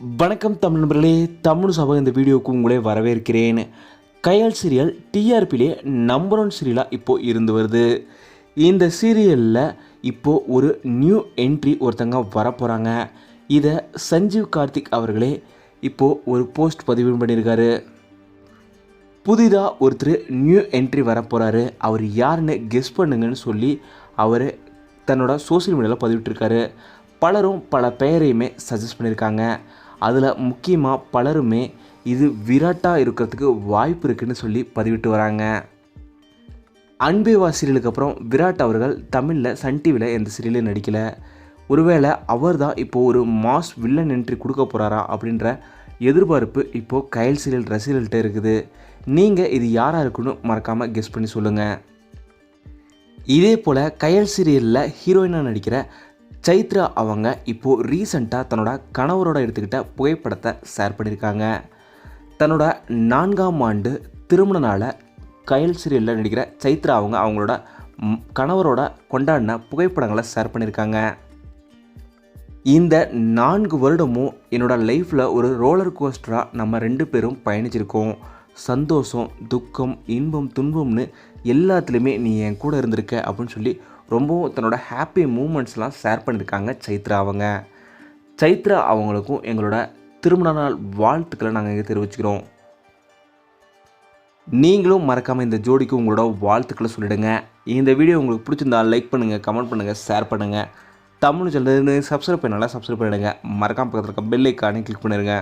வணக்கம் தமிழ் நண்பர்களே தமிழ் சபை இந்த வீடியோவுக்கு உங்களே வரவேற்கிறேன். கையால் சீரியல் டிஆர்பிலே நம்பர் ஒன் சீரியலாக இப்போது இருந்து வருது. இந்த சீரியலில் இப்போது ஒரு நியூ என்ட்ரி ஒருத்தங்க வரப்போகிறாங்க இதை சஞ்சீவ் கார்த்திக் அவர்களே இப்போது ஒரு போஸ்ட் பதிவு பண்ணியிருக்காரு புதிதாக ஒருத்தர் நியூ என்ட்ரி வரப்போகிறாரு அவர் யாருன்னு கெஸ் பண்ணுங்கன்னு சொல்லி அவர் தன்னோட சோஷியல் மீடியாவில் பதிவிட்டிருக்காரு. பலரும் பல பெயரையுமே சஜஸ்ட் பண்ணியிருக்காங்க. அதில் முக்கியமாக பலருமே இது விராட்டாக இருக்கிறதுக்கு வாய்ப்பு இருக்குதுன்னு சொல்லி பதிவிட்டு வராங்க. அன்பே வாசிரியலுக்கு அப்புறம் விராட் அவர்கள் தமிழில் சன் டிவியில் எந்த சீரியலையும் நடிக்கலை. ஒருவேளை அவர் தான் இப்போது ஒரு மாஸ் வில்லன் என்ட்ரி கொடுக்க போகிறாரா அப்படின்ற எதிர்பார்ப்பு இப்போது கயல் சீரியல் ரசிகர்கள்ட்ட இருக்குது. நீங்கள் இது யாராக இருக்குன்னு மறக்காமல் கெஸ் பண்ணி சொல்லுங்கள் இதே போல் கயல் சீரியலில் ஹீரோயினாக நடிக்கிற சைத்ரா அவங்க இப்போது ரீசண்டாக தன்னோட கணவரோட எடுத்துக்கிட்ட புகைப்படத்தை ஷேர் பண்ணியிருக்காங்க. தன்னோட நான்காம் ஆண்டு திருமண நாளை கயல் சீரியலில் நடிக்கிற சைத்ரா அவங்க அவங்களோட கணவரோட கொண்டாடின புகைப்படங்களை ஷேர் பண்ணியிருக்காங்க. இந்த நான்கு வருடமும் என்னோடய லைஃப்பில் ஒரு ரோலர் கோஸ்டராக நம்ம ரெண்டு பேரும் பயணிச்சிருக்கோம். சந்தோஷம் துக்கம் இன்பம் துன்பம்னு எல்லாத்துலேயுமே நீ என் கூட இருந்திருக்க அப்படின்னு சொல்லி ரொம்பவும் தன்னோட ஹாப்பி மூமெண்ட்ஸ்லாம் ஷேர் பண்ணியிருக்காங்க சைத்ரா அவங்க. சைத்ரா அவங்களுக்கும் எங்களோட திருமண நாள் வாழ்த்துக்களை நாங்கள் இங்கே தெரிவிச்சுக்கிறோம். நீங்களும் மறக்காமல் இந்த ஜோடிக்கு உங்களோட வாழ்த்துக்களை சொல்லிடுங்க. இந்த வீடியோ உங்களுக்கு பிடிச்சிருந்தா லைக் பண்ணுங்கள் கமெண்ட் பண்ணுங்கள் ஷேர் பண்ணுங்கள் தமிழ் சேனல் சப்ஸ்கிரைப் பண்ணால சப்ஸ்கிரைப் பண்ணிடுங்க. மறக்காமல் பக்கத்தில் இருக்க பெல் ஐக்கானே கிளிக் பண்ணிடுங்க.